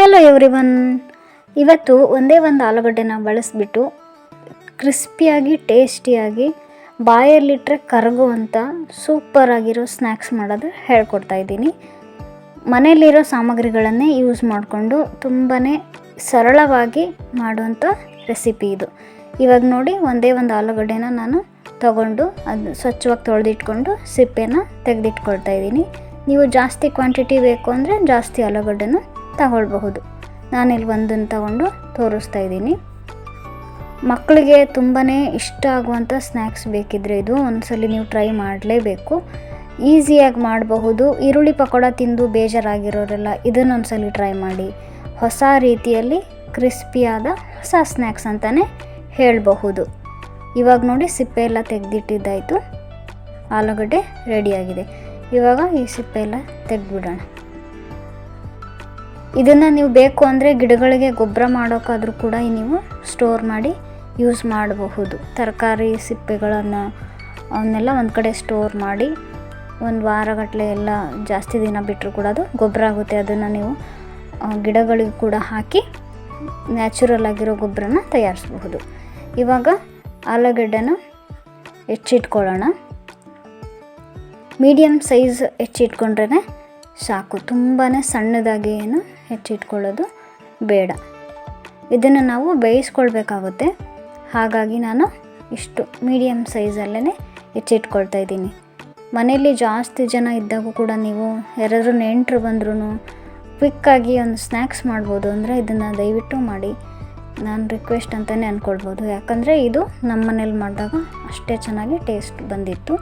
Hello every one ಇವತ್ತು ಒಂದೇ ಒಂದು ಆಲೂಗಡ್ಡೆನ ಬಳಸಿಬಿಟ್ಟು ಕ್ರಿಸ್ಪಿಯಾಗಿ, ಟೇಸ್ಟಿಯಾಗಿ ಬಾಯಲ್ಲಿಟ್ಟರೆ ಕರಗುವಂಥ ಸೂಪರಾಗಿರೋ ಸ್ನ್ಯಾಕ್ಸ್ ಮಾಡೋದು ಹೇಳ್ಕೊಡ್ತಾ ಇದ್ದೀನಿ. ಮನೆಯಲ್ಲಿರೋ ಸಾಮಗ್ರಿಗಳನ್ನೇ ಯೂಸ್ ಮಾಡಿಕೊಂಡು ತುಂಬಾ ಸರಳವಾಗಿ ಮಾಡುವಂಥ ರೆಸಿಪಿ ಇದು. ಇವಾಗ ನೋಡಿ, ಒಂದೇ ಒಂದು ಆಲೂಗಡ್ಡೆನ ನಾನು ತಗೊಂಡು ಅದು ಸ್ವಚ್ಛವಾಗಿ ತೊಳೆದಿಟ್ಕೊಂಡು ಸಿಪ್ಪೆನ ತೆಗೆದಿಟ್ಕೊಳ್ತಾ ಇದ್ದೀನಿ. ನೀವು ಜಾಸ್ತಿ ಕ್ವಾಂಟಿಟಿ ಬೇಕು ಅಂದರೆ ಜಾಸ್ತಿ ಆಲೂಗಡ್ಡೆನ ತಗೊಳ್ಬಹುದು. ನಾನಿಲ್ಲಿ ಒಂದನ್ನು ತಗೊಂಡು ತೋರಿಸ್ತಾ ಇದ್ದೀನಿ. ಮಕ್ಕಳಿಗೆ ತುಂಬಾ ಇಷ್ಟ ಆಗುವಂಥ ಸ್ನ್ಯಾಕ್ಸ್ ಬೇಕಿದ್ರೆ ಇದು. ಒಂದ್ಸಲಿ ನೀವು ಟ್ರೈ ಮಾಡಲೇಬೇಕು. ಈಸಿಯಾಗಿ ಮಾಡಬಹುದು. ಈರುಳ್ಳಿ ಪಕೋಡ ತಿಂದು ಬೇಜಾರಾಗಿರೋರೆಲ್ಲ ಇದನ್ನೊಂದ್ಸಲಿ ಟ್ರೈ ಮಾಡಿ. ಹೊಸ ರೀತಿಯಲ್ಲಿ ಕ್ರಿಸ್ಪಿಯಾದ ಹೊಸ ಸ್ನ್ಯಾಕ್ಸ್ ಅಂತಲೇ ಹೇಳಬಹುದು. ಇವಾಗ ನೋಡಿ ಸಿಪ್ಪೆ ಎಲ್ಲ ತೆಗೆದಿಟ್ಟಿದ್ದಾಯಿತು. ಆಲೂಗಡ್ಡೆ ರೆಡಿಯಾಗಿದೆ. ಇವಾಗ ಈ ಸಿಪ್ಪೆ ಎಲ್ಲ ತೆಗೆದ್ಬಿಡೋಣ. ಇದನ್ನು ನೀವು ಬೇಕು ಅಂದರೆ ಗಿಡಗಳಿಗೆ ಗೊಬ್ಬರ ಮಾಡೋಕ್ಕಾದರೂ ಕೂಡ ನೀವು ಸ್ಟೋರ್ ಮಾಡಿ ಯೂಸ್ ಮಾಡಬಹುದು. ತರಕಾರಿ, ಸಿಪ್ಪೆಗಳನ್ನು ಅವನ್ನೆಲ್ಲ ಒಂದು ಕಡೆ ಸ್ಟೋರ್ ಮಾಡಿ ಒಂದು ವಾರಗಟ್ಟಲೆ ಎಲ್ಲ ಜಾಸ್ತಿ ದಿನ ಬಿಟ್ಟರು ಕೂಡ ಅದು ಗೊಬ್ಬರ ಆಗುತ್ತೆ. ಅದನ್ನು ನೀವು ಗಿಡಗಳಿಗೆ ಕೂಡ ಹಾಕಿ ನ್ಯಾಚುರಲ್ ಆಗಿರೋ ಗೊಬ್ಬರನ ತಯಾರಿಸಬಹುದು. ಇವಾಗ ಆಲೂಗಡ್ಡೆನ ಹೆಚ್ಚಿಟ್ಕೊಳ್ಳೋಣ. ಮೀಡಿಯಮ್ ಸೈಜ್ ಹೆಚ್ಚಿಟ್ಕೊಂಡ್ರೇ ಸಾಕು. ತುಂಬಾ ಸಣ್ಣದಾಗಿ ಏನು ಹೆಚ್ಚಿಟ್ಕೊಳ್ಳೋದು ಬೇಡ. ಇದನ್ನು ನಾವು ಬೇಯಿಸ್ಕೊಳ್ಬೇಕಾಗುತ್ತೆ. ಹಾಗಾಗಿ ನಾನು ಇಷ್ಟು ಮೀಡಿಯಮ್ ಸೈಜಲ್ಲೇ ಹೆಚ್ಚಿಟ್ಕೊಳ್ತಾ ಇದ್ದೀನಿ. ಮನೆಯಲ್ಲಿ ಜಾಸ್ತಿ ಜನ ಇದ್ದಾಗೂ ಕೂಡ ನೀವು ಯಾರಾದರೂ ನೆಂಟರು ಬಂದ್ರೂ ಕ್ವಿಕ್ಕಾಗಿ ಒಂದು ಸ್ನ್ಯಾಕ್ಸ್ ಮಾಡ್ಬೋದು ಅಂದರೆ ಇದನ್ನು ದಯವಿಟ್ಟು ಮಾಡಿ. ನಾನು ರಿಕ್ವೆಸ್ಟ್ ಅಂತಲೇ ಅಂದ್ಕೊಳ್ಬೋದು ಯಾಕಂದರೆ ಇದು ನಮ್ಮ ಮನೇಲಿ ಮಾಡಿದಾಗ ಅಷ್ಟೇ ಚೆನ್ನಾಗಿ ಟೇಸ್ಟ್ ಬಂದಿತ್ತು.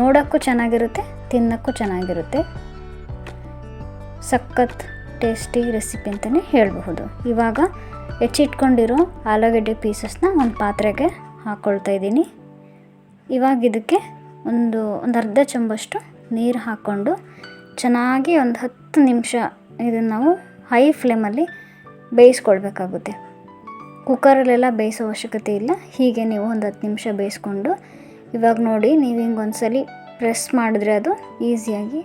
ನೋಡೋಕ್ಕೂ ಚೆನ್ನಾಗಿರುತ್ತೆ, ತಿನ್ನೋಕ್ಕೂ ಚೆನ್ನಾಗಿರುತ್ತೆ. ಸಖತ್ ಟೇಸ್ಟಿ ರೆಸಿಪಿ ಅಂತಲೇ ಹೇಳಬಹುದು. ಇವಾಗ ಹೆಚ್ಚಿಟ್ಕೊಂಡಿರೋ ಆಲೂಗಡ್ಡೆ ಪೀಸಸ್ನ ಒಂದು ಪಾತ್ರೆಗೆ ಹಾಕ್ಕೊಳ್ತಾ ಇದ್ದೀನಿ. ಇವಾಗ ಇದಕ್ಕೆ ಒಂದು ಒಂದು ಅರ್ಧ ಚಮಚಷ್ಟು ನೀರು ಹಾಕ್ಕೊಂಡು ಚೆನ್ನಾಗಿ ಒಂದು ಹತ್ತು ನಿಮಿಷ ಇದನ್ನು ನಾವು ಹೈ ಫ್ಲೇಮಲ್ಲಿ ಬೇಯಿಸ್ಕೊಳ್ಬೇಕಾಗುತ್ತೆ. ಕುಕ್ಕರಲ್ಲೆಲ್ಲ ಬೇಯಿಸೋ ಅವಶ್ಯಕತೆ ಇಲ್ಲ. ಹೀಗೆ ನೀವು ಒಂದು ಹತ್ತು ನಿಮಿಷ ಬೇಯಿಸ್ಕೊಂಡು ಇವಾಗ ನೋಡಿ, ನೀವು ಹಿಂಗೆ ಒಂದ್ಸಲಿ ಪ್ರೆಸ್ ಮಾಡಿದ್ರೆ ಅದು ಈಸಿಯಾಗಿ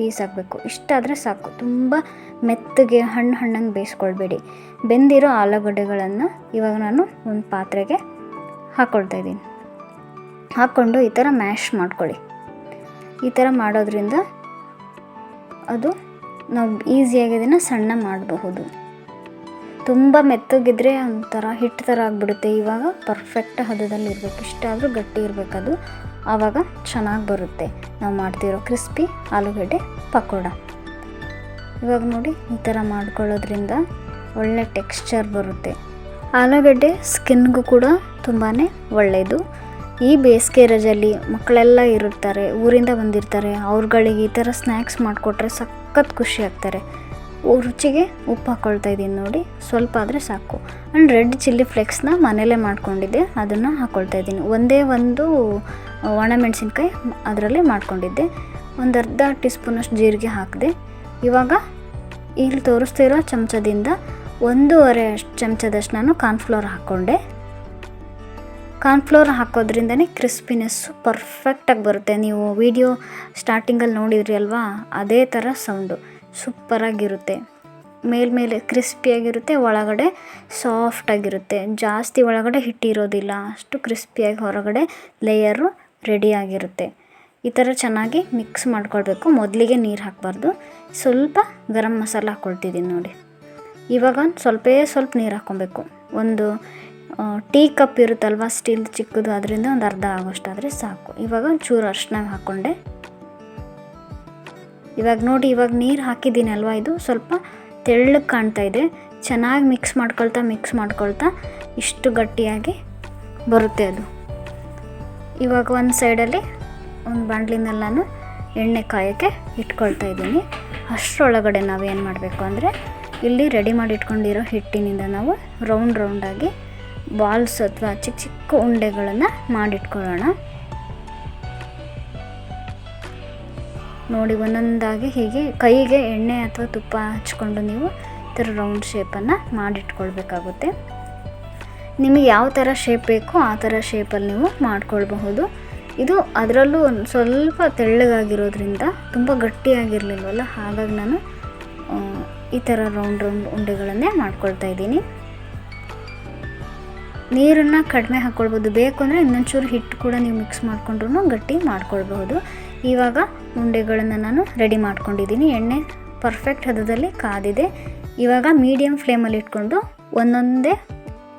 ಪೀಸ್ ಆಗಬೇಕು ಇಷ್ಟಾದರೆ ಸಾಕು. ತುಂಬ ಮೆತ್ತಗೆ, ಹಣ್ಣು ಹಣ್ಣಂಗೆ ಬೇಯಿಸ್ಕೊಳ್ಬೇಡಿ. ಬೆಂದಿರೋ ಆಲೂಗಡ್ಡೆಗಳನ್ನು ಇವಾಗ ನಾನು ಒಂದು ಪಾತ್ರೆಗೆ ಹಾಕ್ಕೊಳ್ತಾ ಇದ್ದೀನಿ. ಹಾಕ್ಕೊಂಡು ಈ ಥರ ಮ್ಯಾಶ್ ಮಾಡ್ಕೊಳ್ಳಿ. ಈ ಥರ ಮಾಡೋದ್ರಿಂದ ಅದು ನಾವು ಈಸಿಯಾಗಿ ಅದನ್ನು ಸಣ್ಣ ಮಾಡಬಹುದು. ತುಂಬ ಮೆತ್ತಗಿದ್ರೆ ಒಂಥರ ಹಿಟ್ಟು ಥರ ಆಗಿಬಿಡುತ್ತೆ. ಇವಾಗ ಪರ್ಫೆಕ್ಟ್ ಹದದಲ್ಲಿ ಇರಬೇಕು. ಇಷ್ಟಾದರೂ ಗಟ್ಟಿ ಇರಬೇಕದು ಆವಾಗ ಚೆನ್ನಾಗಿ ಬರುತ್ತೆ. ನಾವು ಮಾಡ್ತಿರೋ ಕ್ರಿಸ್ಪಿ ಆಲೂಗಡ್ಡೆ ಪಕೋಡ. ಇವಾಗ ನೋಡಿ ಈ ಥರ ಮಾಡ್ಕೊಳ್ಳೋದ್ರಿಂದ ಒಳ್ಳೆ ಟೆಕ್ಸ್ಚರ್ ಬರುತ್ತೆ. ಆಲೂಗಡ್ಡೆ ಸ್ಕಿನ್ಗೂ ಕೂಡ ತುಂಬಾ ಒಳ್ಳೆಯದು ಈ ಬೇಸಿಗೆ ರಜಲ್ಲಿ ಮಕ್ಕಳೆಲ್ಲ ಇರುತ್ತಾರೆ, ಊರಿಂದ ಬಂದಿರ್ತಾರೆ, ಅವ್ರುಗಳಿಗೆ ಈ ಥರ ಸ್ನ್ಯಾಕ್ಸ್ ಮಾಡಿಕೊಟ್ರೆ ಸಖತ್ ಖುಷಿ ಆಗ್ತಾರೆ. ರುಚಿಗೆ ಉಪ್ಪು ಹಾಕ್ಕೊಳ್ತಾ ಇದ್ದೀನಿ ನೋಡಿ. ಸ್ವಲ್ಪ ಆದರೆ ಸಾಕು. ಆ್ಯಂಡ್ ರೆಡ್ ಚಿಲ್ಲಿ ಫ್ಲೆಕ್ಸ್ನ ಮನೇಲೇ ಮಾಡ್ಕೊಂಡಿದ್ದೆ. ಅದನ್ನು ಹಾಕ್ಕೊಳ್ತಾ ಇದ್ದೀನಿ. ಒಂದೇ ಒಂದು ಒಣಮೆಣಸಿನ್ಕಾಯಿ ಅದರಲ್ಲೇ ಮಾಡ್ಕೊಂಡಿದ್ದೆ. ಒಂದು ಅರ್ಧ ಟೀ ಸ್ಪೂನಷ್ಟು ಜೀರಿಗೆ ಹಾಕಿದೆ. ಇವಾಗ ಇಲ್ಲಿ ತೋರಿಸ್ತಿರೋ ಚಮಚದಿಂದ ಒಂದೂವರೆ ಅಷ್ಟು ಚಮಚದಷ್ಟು ನಾನು ಕಾರ್ನ್ಫ್ಲೋರ್ ಹಾಕ್ಕೊಂಡೆ ಕಾರ್ನ್ಫ್ಲೋರ್ ಹಾಕೋದ್ರಿಂದನೇ ಕ್ರಿಸ್ಪಿನೆಸ್ಸು ಪರ್ಫೆಕ್ಟಾಗಿ ಬರುತ್ತೆ. ನೀವು ವಿಡಿಯೋ ಸ್ಟಾರ್ಟಿಂಗಲ್ಲಿ ನೋಡಿದ್ರಿ ಅಲ್ವಾ? ಅದೇ ಥರ ಸೌಂಡು ಸೂಪರಾಗಿರುತ್ತೆ. ಮೇಲ್ಮೇಲೆ ಕ್ರಿಸ್ಪಿಯಾಗಿರುತ್ತೆ, ಒಳಗಡೆ ಸಾಫ್ಟಾಗಿರುತ್ತೆ. ಜಾಸ್ತಿ ಒಳಗಡೆ ಹಿಟ್ಟಿರೋದಿಲ್ಲ ಅಷ್ಟು ಕ್ರಿಸ್ಪಿಯಾಗಿ ಹೊರಗಡೆ ಲೇಯರು ರೆಡಿಯಾಗಿರುತ್ತೆ. ಈ ಥರ ಚೆನ್ನಾಗಿ ಮಿಕ್ಸ್ ಮಾಡ್ಕೊಳ್ಬೇಕು. ಮೊದಲಿಗೆ ನೀರು ಹಾಕಬಾರ್ದು. ಸ್ವಲ್ಪ ಗರಂ ಮಸಾಲ ಹಾಕ್ಕೊಳ್ತಿದ್ದೀನಿ ನೋಡಿ. ಇವಾಗ ಸ್ವಲ್ಪೇ ಸ್ವಲ್ಪ ನೀರು ಹಾಕ್ಕೊಬೇಕು. ಒಂದು ಟೀ ಕಪ್ ಇರುತ್ತಲ್ವ, ಸ್ಟೀಲ್ ಚಿಕ್ಕದು, ಅದರಿಂದ ಒಂದು ಅರ್ಧ ಆಗೋಷ್ಟಾದರೆ ಸಾಕು. ಇವಾಗ ಚೂರು ಅರ್ಶಿನ ಹಾಕ್ಕೊಂಡೆ. ಇವಾಗ ನೋಡಿ, ಇವಾಗ ನೀರು ಹಾಕಿದ್ದೀನಿ ಅಲ್ವಾ ಇದು? ಸ್ವಲ್ಪ ತೆಳ್ಳಗೆ ಕಾಣ್ತಾ ಇದೆ. ಚೆನ್ನಾಗಿ ಮಿಕ್ಸ್ ಮಾಡ್ಕೊಳ್ತಾ ಮಿಕ್ಸ್ ಮಾಡ್ಕೊಳ್ತಾ ಇಷ್ಟು ಗಟ್ಟಿಯಾಗಿ ಬರುತ್ತೆ ಅದು. ಇವಾಗ ಒಂದು ಸೈಡಲ್ಲಿ ಒಂದು ಬಾಂಡ್ಲಿನಲ್ಲಿ ನಾನು ಎಣ್ಣೆ ಕಾಯೋಕ್ಕೆ ಇಟ್ಕೊಳ್ತಾ ಇದ್ದೀನಿ. ಅಷ್ಟರೊಳಗಡೆ ನಾವೇನು ಮಾಡಬೇಕು ಅಂದರೆ ಇಲ್ಲಿ ರೆಡಿ ಮಾಡಿ ಇಟ್ಕೊಂಡಿರೋ ಹಿಟ್ಟಿನಿಂದ ನಾವು ರೌಂಡ್ ರೌಂಡಾಗಿ ಬಾಲ್ಸ್ ಅಥವಾ ಚಿಕ್ಕ ಚಿಕ್ಕ ಉಂಡೆಗಳನ್ನು ಮಾಡಿಟ್ಕೊಳ್ಳೋಣ. ನೋಡಿ ಒಂದೊಂದಾಗಿ ಹೀಗೆ ಕೈಗೆ ಎಣ್ಣೆ ಅಥವಾ ತುಪ್ಪ ಹಚ್ಕೊಂಡು ನೀವು ಈ ಥರ ರೌಂಡ್ ಶೇಪನ್ನು ಮಾಡಿಟ್ಕೊಳ್ಬೇಕಾಗುತ್ತೆ. ನಿಮಗೆ ಯಾವ ಥರ ಶೇಪ್ ಬೇಕೋ ಆ ಥರ ಶೇಪಲ್ಲಿ ನೀವು ಮಾಡ್ಕೊಳ್ಬಹುದು. ಇದು ಅದರಲ್ಲೂ ಒಂದು ಸ್ವಲ್ಪ ತೆಳ್ಳಗಾಗಿರೋದ್ರಿಂದ ತುಂಬ ಗಟ್ಟಿಯಾಗಿರಲಿಲ್ವಲ್ಲ? ಹಾಗಾಗಿ ನಾನು ಈ ಥರ ರೌಂಡ್ ರೌಂಡ್ ಉಂಡೆಗಳನ್ನೇ ಮಾಡ್ಕೊಳ್ತಾ ಇದ್ದೀನಿ. ನೀರನ್ನು ಕಡಿಮೆ ಹಾಕ್ಕೊಳ್ಬೋದು ಬೇಕು ಅಂದರೆ ಇನ್ನೊಂಚೂರು ಹಿಟ್ಟು ಕೂಡ ನೀವು ಮಿಕ್ಸ್ ಮಾಡಿಕೊಂಡ್ರು ಗಟ್ಟಿ ಮಾಡ್ಕೊಳ್ಬಹುದು. ಇವಾಗ ಉಂಡೆಗಳನ್ನು ನಾನು ರೆಡಿ ಮಾಡ್ಕೊಂಡಿದ್ದೀನಿ. ಎಣ್ಣೆ ಪರ್ಫೆಕ್ಟ್ ಹದದಲ್ಲಿ ಕಾದಿದೆ. ಇವಾಗ ಮೀಡಿಯಮ್ ಫ್ಲೇಮಲ್ಲಿ ಇಟ್ಕೊಂಡು ಒಂದೊಂದೇ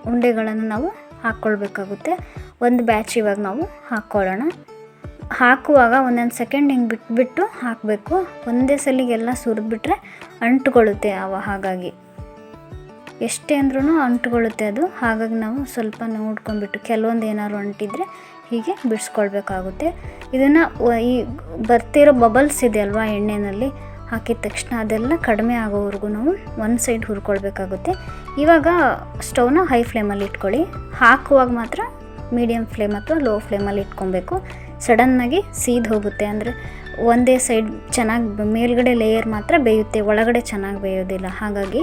ಉಂಡೆಗಳನ್ನು ನಾವು ಹಾಕ್ಕೊಳ್ಬೇಕಾಗುತ್ತೆ ಒಂದು ಬ್ಯಾಚ್ ಇವಾಗ ನಾವು ಹಾಕ್ಕೊಳ್ಳೋಣ ಹಾಕುವಾಗ ಒಂದೊಂದು ಸೆಕೆಂಡ್ ಹಿಂಗೆ ಬಿಟ್ಬಿಟ್ಟು ಹಾಕಬೇಕು. ಒಂದೇ ಸಲಿಗೆಲ್ಲ ಸುರಿದ್ಬಿಟ್ರೆ ಅಂಟುಕೊಳ್ಳುತ್ತೆ ಅವ ಹಾಗಾಗಿ. ಎಷ್ಟೇ ಅಂದ್ರೂ ಅಂಟುಕೊಳ್ಳುತ್ತೆ ಅದು. ಹಾಗಾಗಿ ನಾವು ಸ್ವಲ್ಪ ನೋಡ್ಕೊಂಡ್ಬಿಟ್ಟು ಕೆಲವೊಂದು ಏನಾದ್ರು ಅಂಟಿದ್ರೆ ಹೀಗೆ ಬಿಡಿಸ್ಕೊಳ್ಬೇಕಾಗುತ್ತೆ. ಇದನ್ನು ಈ ಬರ್ತಿರೋ ಬಬಲ್ಸ್ ಇದೆ ಅಲ್ವಾ ಎಣ್ಣೆಯಲ್ಲಿ ಹಾಕಿದ ತಕ್ಷಣ ಅದೆಲ್ಲ ಕಡಿಮೆ ಆಗೋವರೆಗೂ ನಾವು ಒಂದು ಸೈಡ್ ಹುರ್ಕೊಳ್ಬೇಕಾಗುತ್ತೆ. ಇವಾಗ ಸ್ಟವ್ನ ಹೈ ಫ್ಲೇಮಲ್ಲಿ ಇಟ್ಕೊಳ್ಳಿ. ಹಾಕುವಾಗ ಮಾತ್ರ ಮೀಡಿಯಮ್ ಫ್ಲೇಮ್ ಅಥವಾ ಲೋ ಫ್ಲೇಮಲ್ಲಿ ಇಟ್ಕೊಬೇಕು ಸಡನ್ನಾಗಿ ಸೀದ್ ಹೋಗುತ್ತೆ. ಅಂದರೆ ಒಂದೇ ಸೈಡ್ ಚೆನ್ನಾಗಿ ಮೇಲ್ಗಡೆ ಲೇಯರ್ ಮಾತ್ರ ಬೇಯುತ್ತೆ. ಒಳಗಡೆ ಚೆನ್ನಾಗಿ ಬೇಯೋದಿಲ್ಲ. ಹಾಗಾಗಿ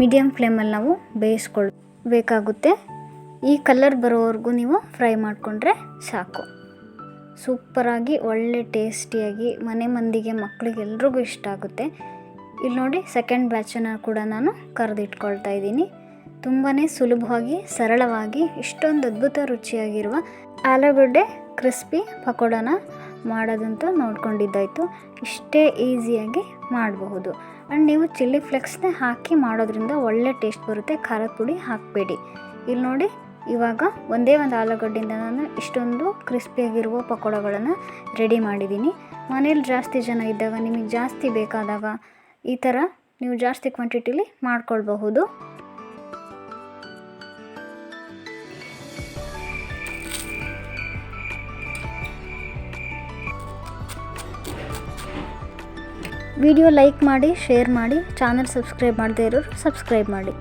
ಮೀಡಿಯಮ್ ಫ್ಲೇಮಲ್ಲಿ ನಾವು ಬೇಯಿಸ್ಕೊಳ್ಬೇಕಾಗುತ್ತೆ. ಈ ಕಲರ್ ಬರೋವರೆಗೂ ನೀವು ಫ್ರೈ ಮಾಡಿಕೊಂಡ್ರೆ ಸಾಕು. ಸೂಪರಾಗಿ, ಒಳ್ಳೆ ಟೇಸ್ಟಿಯಾಗಿ, ಮನೆ ಮಂದಿಗೆ ಮಕ್ಕಳಿಗೆ ಎಲ್ರಿಗೂ ಇಷ್ಟ ಆಗುತ್ತೆ. ಇಲ್ಲಿ ನೋಡಿ ಸೆಕೆಂಡ್ ಬ್ಯಾಚನ್ನು ಕೂಡ ನಾನು ಕರೆದಿಟ್ಕೊಳ್ತಾ ಇದ್ದೀನಿ. ತುಂಬಾ ಸುಲಭವಾಗಿ, ಸರಳವಾಗಿ, ಇಷ್ಟೊಂದು ಅದ್ಭುತ ರುಚಿಯಾಗಿರುವ ಆಲೂಗಡ್ಡೆ ಕ್ರಿಸ್ಪಿ ಪಕೋಡನ ಮಾಡೋದಂತೂ ನೋಡ್ಕೊಂಡಿದ್ದಾಯಿತು. ಇಷ್ಟೇ ಈಸಿಯಾಗಿ ಮಾಡಬಹುದು. ಆ್ಯಂಡ್ ನೀವು ಚಿಲ್ಲಿ ಫ್ಲೆಕ್ಸ್ನೇ ಹಾಕಿ ಮಾಡೋದ್ರಿಂದ ಒಳ್ಳೆ ಟೇಸ್ಟ್ ಬರುತ್ತೆ. ಖಾರದ ಪುಡಿ ಹಾಕಬೇಡಿ. ಇಲ್ಲಿ ನೋಡಿ ಇವಾಗ ಒಂದೇ ಒಂದು ಆಲೂಗಡ್ಡೆಯಿಂದ ನಾನು ಇಷ್ಟೊಂದು ಕ್ರಿಸ್ಪಿಯಾಗಿರುವ ಪಕೋಡಗಳನ್ನು ರೆಡಿ ಮಾಡಿದ್ದೀನಿ. ಮನೇಲಿ ಜಾಸ್ತಿ ಜನ ಇದ್ದಾಗ, ನಿಮಗೆ ಜಾಸ್ತಿ ಬೇಕಾದಾಗ ಈ ಥರ ನೀವು ಜಾಸ್ತಿ ಕ್ವಾಂಟಿಟಿಲಿ ಮಾಡ್ಕೊಳ್ಬಹುದು. ವಿಡಿಯೋ ಲೈಕ್ ಮಾಡಿ, ಶೇರ್ ಮಾಡಿ, ಚಾನಲ್ ಸಬ್ಸ್ಕ್ರೈಬ್ ಮಾಡದೇ ಇರೋರು ಸಬ್ಸ್ಕ್ರೈಬ್ ಮಾಡಿ.